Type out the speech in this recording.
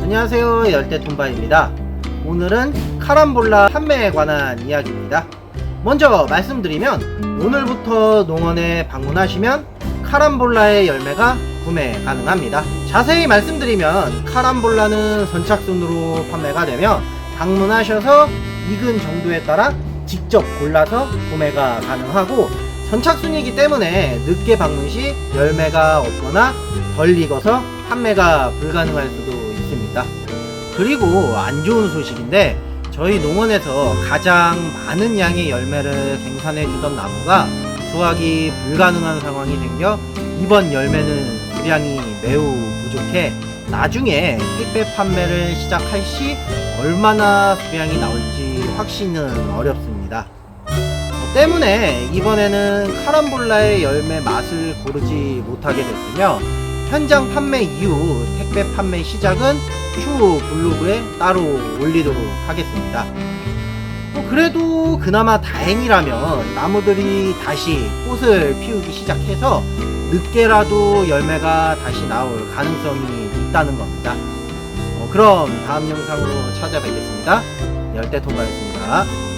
안녕하세요. 열대통바입니다. 오늘은 카람볼라 판매에 관한 이야기입니다. 먼저 말씀드리면 오늘부터 농원에 방문하시면 카람볼라의 열매가 구매 가능합니다. 자세히 말씀드리면 카람볼라는 선착순으로 판매가 되며 방문하셔서 익은 정도에 따라 직접 골라서 구매가 가능하고 선착순이기 때문에 늦게 방문 시 열매가 없거나 덜 익어서 판매가 불가능할 수도 있습니다. 그리고 안 좋은 소식인데 저희 농원에서 가장 많은 양의 열매를 생산해 주던 나무가 수확이 불가능한 상황이 생겨 이번 열매는 수량이 매우 부족해 나중에 택배 판매를 시작할 시 얼마나 수량이 나올지 확신은 어렵습니다. 어, 때문에 이번에는 카람볼라의 열매 맛을 고르지 못하게 됐으며 현장 판매 이후 택배 판매 시작은 추후 블로그에 따로 올리도록 하겠습니다. 뭐 그래도 그나마 다행이라면 나무들이 다시 꽃을 피우기 시작해서 늦게라도 열매가 다시 나올 가능성이 있다는 겁니다. 어, 그럼 다음 영상으로 찾아뵙겠습니다. 열대 통과였습니다.